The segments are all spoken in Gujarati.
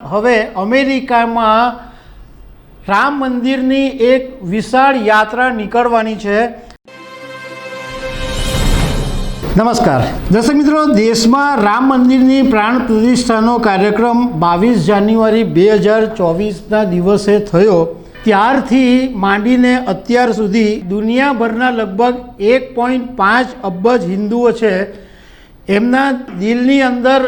હવે અમેરિકામાં રામ મંદિરની એક વિશાળ યાત્રા નીકળવાની છે. નમસ્કાર. દર્શક મિત્રો, દેશમાં રામ મંદિરની પ્રાણ પ્રતિષ્ઠાનો કાર્યક્રમ બાવીસ જાન્યુઆરી બે હજાર ચોવીસના દિવસે થયો. ત્યારથી માંડીને અત્યાર સુધી દુનિયાભરના લગભગ એક પોઈન્ટ પાંચ અબજ હિન્દુઓ છે. એમના દિલની અંદર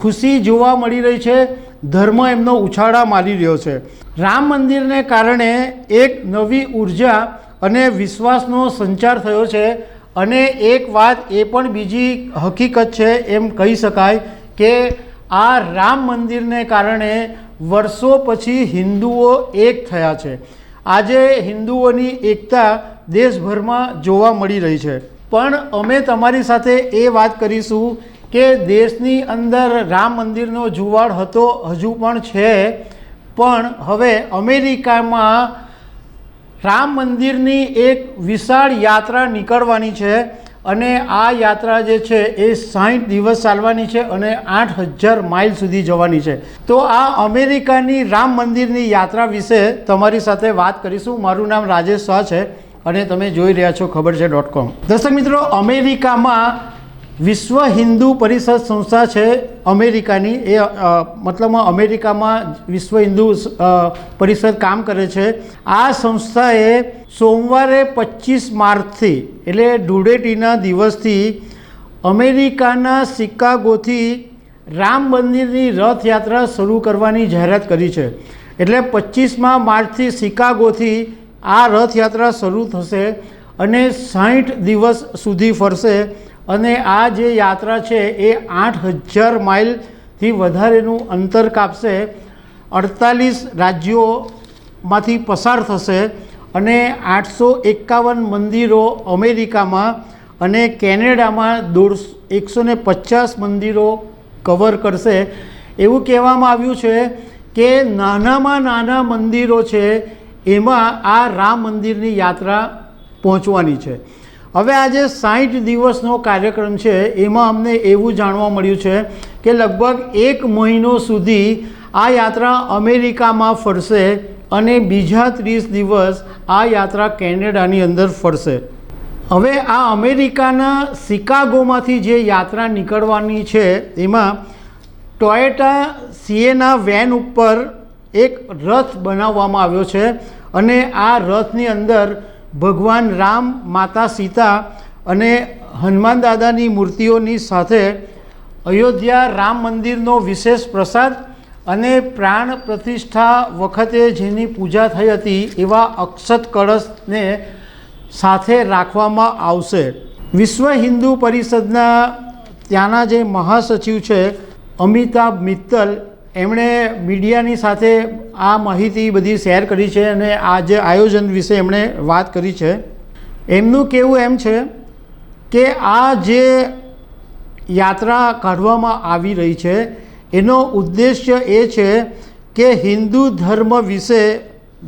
ખુશી જોવા મળી રહી છે. ધર્મ એમનો ઉછાળા મારી રહ્યો છે. રામ મંદિરને કારણે એક નવી ઊર્જા અને વિશ્વાસનો સંચાર થયો છે અને એક વાત એ પણ બીજી હકીકત છે એમ કહી શકાય કે આ રામ મંદિરને કારણે વર્ષો પછી હિન્દુઓ એક થયા છે. આજે હિન્દુઓની એકતા દેશભરમાં જોવા મળી રહી છે. પણ અમે તમારી સાથે એ વાત કરીશું કે દેશની અંદર રામ મંદિરનો જુવાળ હતો, હજુ પણ છે. પણ હવે અમેરિકામાં રામ મંદિરની એક વિશાળ યાત્રા નીકળવાની છે અને આ યાત્રા જે છે એ સાઠ દિવસ ચાલવાની છે અને આઠ હજાર માઇલ સુધી જવાની છે. તો આ અમેરિકાની રામ મંદિરની યાત્રા વિશે તમારી સાથે વાત કરીશું. મારું નામ રાજેશ શાહ છે અને તમે જોઈ રહ્યા છો ખબર છે ડોટ કોમ. દર્શક મિત્રો, અમેરિકામાં વિશ્વ હિન્દુ પરિષદ સંસ્થા છે અમેરિકાની. એ મતલબમાં અમેરિકામાં વિશ્વ હિન્દુ પરિષદ કામ કરે છે. આ સંસ્થાએ સોમવારે પચીસ માર્ચથી, એટલે ધૂળેટીના દિવસથી અમેરિકાના શિકાગોથી રામ મંદિરની રથયાત્રા શરૂ કરવાની જાહેરાત કરી છે. એટલે પચીસમાં માર્ચથી શિકાગોથી આ રથયાત્રા શરૂ થશે અને સાઠ દિવસ સુધી ફરશે. અને આ જે યાત્રા છે એ આઠ હજાર માઇલથી વધારેનું અંતર કાપશે. અડતાલીસ રાજ્યોમાંથી પસાર થશે અને આઠસો એકાવન મંદિરો અમેરિકામાં અને કેનેડામાં દોઢ એકસો ને પચાસ મંદિરો કવર કરશે. એવું કહેવામાં આવ્યું છે કે નાનામાં નાના મંદિરો છે, એમાં આ રામ મંદિરની યાત્રા પહોંચવાની છે. હવે આજે સાઠ દિવસનો કાર્યક્રમ છે, એમાં અમને એવું જાણવા મળ્યું છે કે લગભગ એક મહિનો સુધી આ યાત્રા અમેરિકામાં ફરશે અને બીજા ત્રીસ દિવસ આ યાત્રા કેનેડાની અંદર ફરશે. હવે આ અમેરિકાના શિકાગોમાંથી જે યાત્રા નીકળવાની છે, એમાં ટોયેટા સીએના વેન ઉપર એક રથ બનાવવામાં આવ્યો છે અને આ રથની અંદર ભગવાન રામ, માતા સીતા અને હનુમાન દાદાની મૂર્તિઓની સાથે અયોધ્યા રામ મંદિરનો વિશેષ પ્રસાદ અને પ્રાણ પ્રતિષ્ઠા વખતે જેની પૂજા થઈ હતી એવા અક્ષત કળશને સાથે રાખવામાં આવશે. વિશ્વ હિન્દુ પરિષદના ત્યાંના જે મહાસચિવ છે, અમિતાભ મિત્તલ એમણે મીડિયાની સાથે આ માહિતી બધી શેર કરી છે અને આ જે આયોજન વિશે એમણે વાત કરી છે. એમનું કહેવું એમ છે કે આ જે યાત્રા કાઢવામાં આવી રહી છે, એનો ઉદ્દેશ્ય એ છે કે હિન્દુ ધર્મ વિશે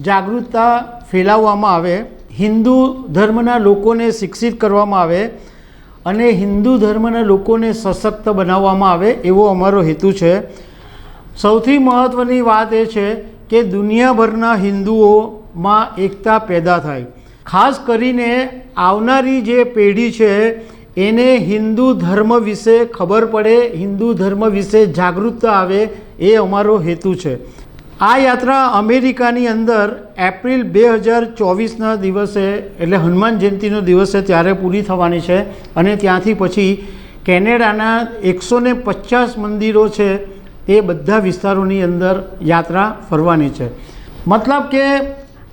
જાગૃતતા ફેલાવવામાં આવે, હિન્દુ ધર્મના લોકોને શિક્ષિત કરવામાં આવે અને હિન્દુ ધર્મના લોકોને સશક્ત બનાવવામાં આવે એવો અમારો હેતુ છે. સૌથી મહત્ત્વની વાત એ છે કે દુનિયાભરના હિન્દુઓમાં એકતા પેદા થાય. ખાસ કરીને આવનારી જે પેઢી છે, એને હિન્દુ ધર્મ વિશે ખબર પડે, હિન્દુ ધર્મ વિશે જાગૃતતા આવે એ અમારો હેતુ છે. આ યાત્રા અમેરિકાની અંદર એપ્રિલ બે હજાર ચોવીસના દિવસે, એટલે હનુમાન જયંતિનો દિવસે ત્યારે પૂરી થવાની છે અને ત્યાંથી પછી કેનેડાના એકસો પચાસ મંદિરો છે એ બધા વિસ્તારોની અંદર યાત્રા ફરવાની છે. મતલબ કે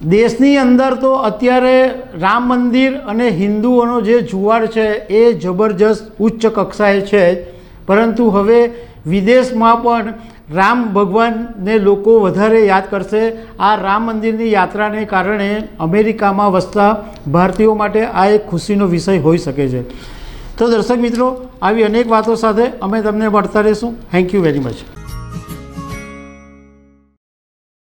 દેશની અંદર તો અત્યારે રામ મંદિર અને હિન્દુઓનો જે જુવાળ છે એ જબરજસ્ત ઉચ્ચ કક્ષાએ છે. પરંતુ હવે વિદેશમાં પણ રામ ભગવાનને લોકો વધારે યાદ કરશે. આ રામ મંદિરની યાત્રાને કારણે અમેરિકામાં વસતા ભારતીયો માટે આ એક ખુશીનો વિષય હોઈ શકે છે. તો દર્શક મિત્રો, આવી અનેક વાતો સાથે અમે તમને મળતા રહીશું. Thank you very much